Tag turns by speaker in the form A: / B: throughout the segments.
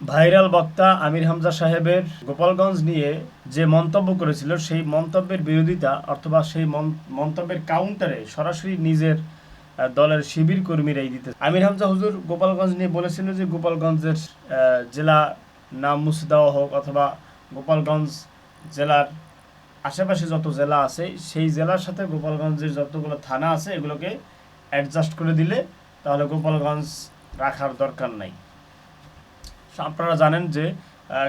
A: Viral বক্তা আমির হামজা সাহেবের গোপালগঞ্জ নিয়ে যে মন্তব্য করেছিল, সেই মন্তব্যের বিরোধিতা অথবা সেই মন- মন্তব্যের কাউন্টারে সরাসরি নিজের দলের শিবির কর্মীরাই দিতে আমির হামজা হুজুর গোপালগঞ্জ নিয়ে বলেছিল যে গোপালগঞ্জের জেলা নাম মুছে দেওয়া হোক অথবা গোপালগঞ্জ জেলার আশেপাশে যত জেলা আছে, সেই জেলার সাথে গোপালগঞ্জের যতগুলো থানা আছে, এগুলোকে অ্যাডজাস্ট করে দিলে তাহলে গোপালগঞ্জ রাখার দরকার নাই। আপনারা জানেন যে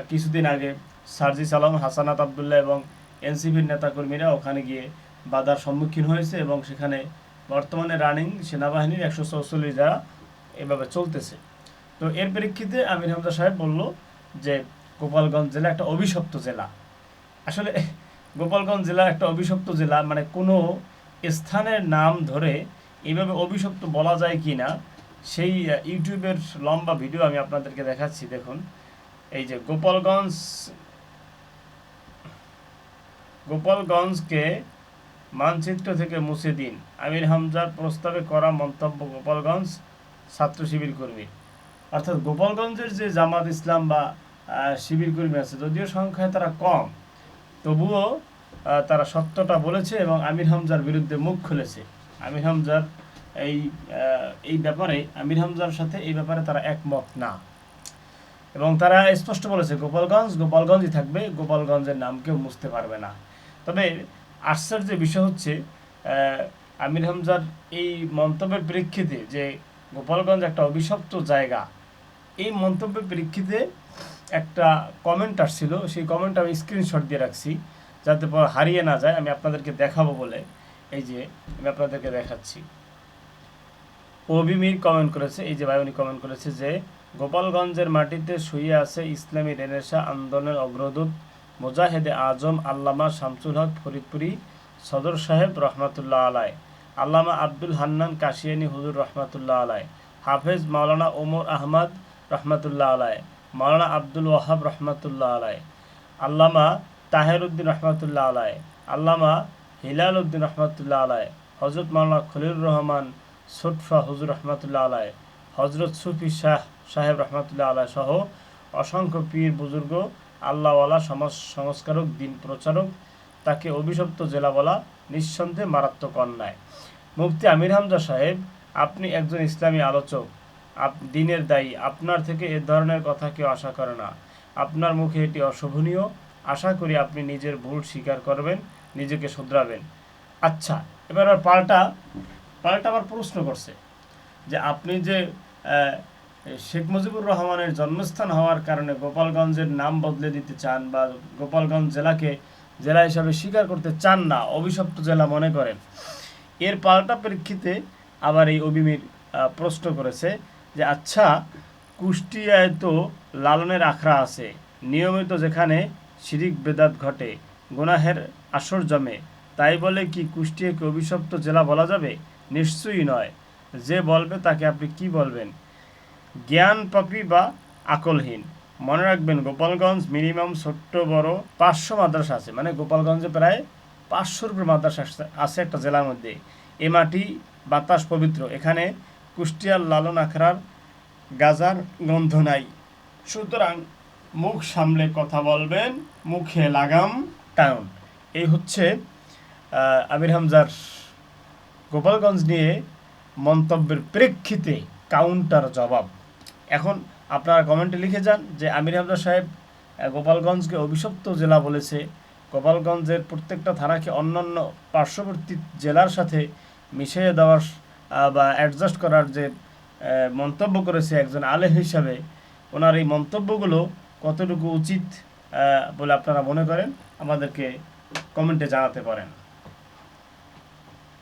A: কিছুদিন আগে সার্জিস আলম হাসানাত আবদুল্লাহ এবং এনসিপির নেতাকর্মীরা ওখানে গিয়ে বাধার সম্মুখীন হয়েছে এবং সেখানে বর্তমানে রানিং সেনাবাহিনীর একশো চৌচল্লিশ যারা এভাবে চলতেছে। তো এর প্রেক্ষিতে আমির হামজা সাহেব বলল যে, গোপালগঞ্জ জেলা একটা অভিশপ্ত জেলা। আসলে গোপালগঞ্জ জেলা একটা অভিশপ্ত জেলা মানে কোনো স্থানের নাম ধরে এভাবে অভিশপ্ত বলা যায় কি না সেই ইউটিউবের লম্বা ভিডিও আমি আপনাদেরকে দেখাচ্ছি, দেখুন। এই যে গোপালগঞ্জ, গোপালগঞ্জকে মানচিত্র থেকে মুছে দিন। আমির হামজার প্রস্তাবে করা মন্তব্য গোপালগঞ্জ ছাত্র শিবির কর্মী। অর্থাৎ গোপালগঞ্জের যে জামাত ইসলাম বা শিবির কর্মী আছে, যদিও সংখ্যায় তারা কম, তবুও তারা সত্যটা বলেছে এবং আমির হামজার বিরুদ্ধে মুখ খুলেছে। আমির হামজার এই এই ব্যাপারে আমির হামজার সাথে এই ব্যাপারে তারা একমত না। এবং তারা স্পষ্ট বলেছে, গোপালগঞ্জ, গোপালগঞ্জই থাকবে, গোপালগঞ্জের নাম কেউ মুছতে পারবে না। তবে আশ্চর্যের বিষয় হচ্ছে আমির হামজার এই মন্তব্যের প্রেক্ষিতে যে গোপালগঞ্জ একটা অভিশপ্ত জায়গা, এই মন্তব্যের প্রেক্ষিতে একটা কমেন্ট আসছিল। সেই কমেন্ট আমি স্ক্রিনশট দিয়ে রাখছি, যাতে পর হারিয়ে না যায়। আমি আপনাদেরকে দেখাবো বলে, এই যে আমি আপনাদেরকে দেখাচ্ছি। অবিমির কমেন্ট করেছে, এই যে ভাই উনি কমেন্ট করেছে যে, গোপালগঞ্জের মাটিতে শুয়ে আছে ইসলামী রেনেসা আন্দোলনের অগ্রদূত মুজাহেদে আজম আল্লামা শামসুল হক ফরিদপুরি সদর সাহেব রহমাতুল্লাহ আলাই আল্লামা আব্দুল হান্নান কাশিয়ানি হুজুর রহমাতুল্লাহ আলাই হাফেজ মাওলানা ওমর আহমদ রহমাতুল্লাহ আলাই মাওলানা আব্দুল ওয়াহাব রহমাতুল্লাহ আলাই আল্লামা তাহের উদ্দিন রহমাতুল্লাহ আলাই আল্লামা হিলাল উদ্দিন রহমাতুল্লাহ আলাই হজরত মাওলানা খলিলুর রহমান সুটফা হুজুর রহমাতুল্লাহ আলাই হজরত সুফি শাহ, সাহেব রহমাতুল্লাহ আলাই সহ অসংখ্য পীর বুজুর্গ, আল্লাহওয়ালা, সমাজ সংস্কারক, দিন প্রচারক, তাকে অভিশপ্ত জেলা বলা নিঃসন্দেহে মারাত্মক অন্যায়। মুফতি আমির হামজা সাহেব, আপনি একজন ইসলামী আলোচক, আপ, দিনের দায়ী, আপনার থেকে এ ধরনের কথা কেউ আশা করে না। আপনার মুখে এটি অশোভনীয়। আশা করি আপনি নিজের ভুল স্বীকার করবেন, নিজেকে শুধরাবেন। আচ্ছা এবার পাল্টা পাল্টা আবার প্রশ্ন করছে যে আপনি যে শেখ মুজিবুর রহমানের জন্মস্থান হওয়ার কারণে গোপালগঞ্জের নাম বদলে দিতে চান বা গোপালগঞ্জ জেলাকে জেলা হিসাবে স্বীকার করতে চান না অভিশপ্ত জেলা মনে করেন এর পাল্টা প্রেক্ষিতে আবার এই অবিমির আহ, প্রশ্ন করেছে যে আচ্ছা কুষ্টিয়ায় তো লালনের আখড়া আছে নিয়মিত যেখানে শিরিক বেদাত ঘটে গুনাহের আসর জমে তাই বলে কি কুষ্টিয়াকে অভিশপ্ত জেলা বলা যাবে? নিশ্চয়ই নয়। যে বলবে তাকে আপনি কি বলবেন? জ্ঞান পাপি বা আকলহীন। মনে রাখবেন, গোপালগঞ্জ মিনিমাম ছোট্ট, বড় পাঁচশো মাদ্রাসা আছে। মানে গোপালগঞ্জে প্রায় পাঁচশোর উপরে মাদ্রাসা আছে- একটা জেলার মধ্যে। এ মাটি বাতাস পবিত্র। এখানে কুষ্টিয়ার লালন আখড়ার গাজার গন্ধ নাই। সুতরাং মুখ সামলে কথা বলবেন, মুখে লাগাম টাউন এই হচ্ছে আমির হামজার গোপালগঞ্জ নিয়ে মন্তব্যের প্রেক্ষিতে কাউন্টার জবাব। এখন আপনারা কমেন্টে লিখে যান যে, আমির হামজা সাহেব গোপালগঞ্জকে অভিশপ্ত জেলা বলেছে। গোপালগঞ্জের প্রত্যেকটা থানাকে অন্যান্য পার্শ্ববর্তী জেলার সাথে মিশিয়ে দেওয়ার বা অ্যাডজাস্ট করার যে মন্তব্য করেছে একজন আলেম হিসাবে, ওনার এই মন্তব্যগুলো কতটুকু উচিত বলে আপনারা মনে করেন? আমাদেরকে কমেন্টে জানাতে পারেন।